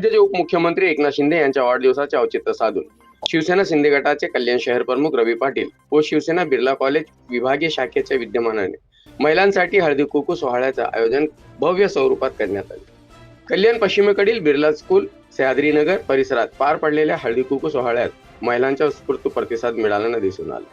राज्याचे उपमुख्यमंत्री एकनाथ शिंदे यांच्या वाढदिवसाचे औचित्य साधून शिवसेना शिंदे गटाचे कल्याण शहर प्रमुख रवी पाटील व शिवसेना बिर्ला कॉलेज विभागीय शाखेच्या विद्यमानाने महिलांसाठी हळदी कुकू सोहळ्याचं आयोजन भव्य स्वरूपात करण्यात आले. कल्याण पश्चिमेकडील बिर्ला स्कूल सह्याद्रीनगर परिसरात पार पडलेल्या हळदी कुकू सोहळ्यात महिलांचा उत्स्फूर्त प्रतिसाद मिळाल्यानं दिसून आला.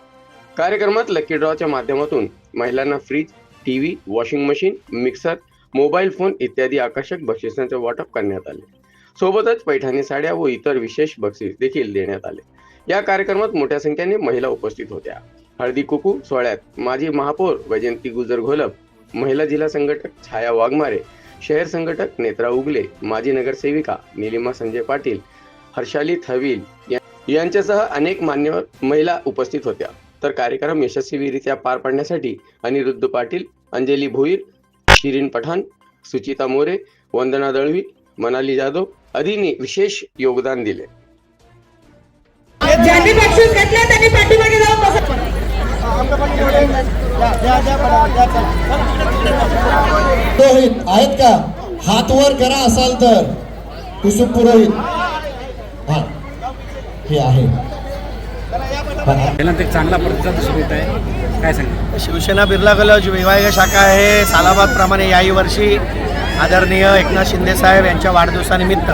कार्यक्रमात लकी ड्रॉच्या माध्यमातून महिलांना fridge TV washing machine mixer mobile phone इत्यादी आकर्षक बक्षिसांचे वाटप करण्यात आले. सोबतच पैठणी साड्या व इतर विशेष बक्षीस देखील देण्यात आले. या कार्यक्रमात मोठ्या संख्येने महिला उपस्थित होत्या. हळदी कुकू सोहळ्यात माजी महापौर वैजंती गुजर घोलप महिला जिल्हा संघटक छाया वाघमारे शहर संघटक नेत्रा उगले माजी नगरसेविका निलिमा संजय पाटील हर्षाली थवील यांच्यासह अनेक मान्यवर महिला उपस्थित होत्या. तर कार्यक्रम यशस्वीरित्या पार पाडण्यासाठी अनिरुद्ध पाटील अंजली भोईर शिरीन पठाण सुचिता मोरे वंदना दळवी मनाली जाधव आदींनी विशेष योगदान दिले. ज्यांनी बक्षीस घेतले त्यांनी पाठीमागे जाऊन बसा. पुरोहित आहेत का? हात वर करा असाल तर. कुसुम पुरोहित. हा हे आहे. चांगला प्रतिसाद दिसून येत आहे. काय सांगा शिवसेना बिर्ला कॉलेज विभागीय शाखा आहे. सालाबादप्रमाणे याही वर्षी आदरणीय एकनाथ शिंदे साहेब यांच्या वाढदिवसानिमित्त.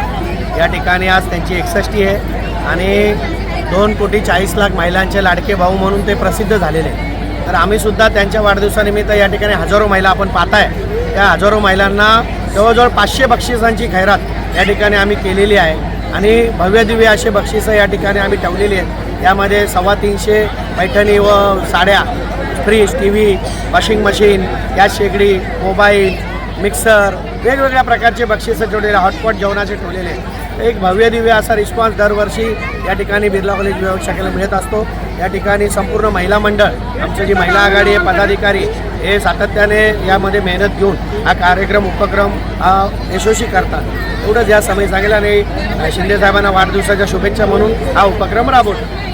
या ठिकाणी आज त्यांची एकसष्टी आहे आणि दोन कोटी चाळीस लाख महिलांचे लाडके भाऊ म्हणून ते प्रसिद्ध झालेले तर आम्हीसुद्धा त्यांच्या वाढदिवसानिमित्त या ठिकाणी हजारो महिला आपण पाहताय. त्या हजारो महिलांना जवळजवळ पाचशे बक्षिसांची खैरात या ठिकाणी आम्ही केलेली आहे. आणि भव्यदिव्य असे बक्षिसं या ठिकाणी आम्ही ठेवलेली आहेत. त्यामध्ये सव्वा तीनशे पैठणी व साड्या fridge T V washing machine gas शेगडी मोबाईल मिक्सर वेगवेगळ्या प्रकारचे बक्षिसं ठेवलेले हॉटपॉट जेवणाचे ठेवलेले. एक भव्य दिव्य असा रिस्पॉन्स दरवर्षी या ठिकाणी बिर्ला कॉलेज विभाग शाखेला मिळत असतो. या ठिकाणी संपूर्ण महिला मंडळ आमची जी महिला आघाडी आहे पदाधिकारी हे सातत्याने यामध्ये मेहनत घेऊन हा कार्यक्रम उपक्रम हा यशस्वी करतात. एवढंच या समय सांगेल आणि शिंदे साहेबांना वाढदिवसाच्या शुभेच्छा म्हणून हा उपक्रम राबवतो.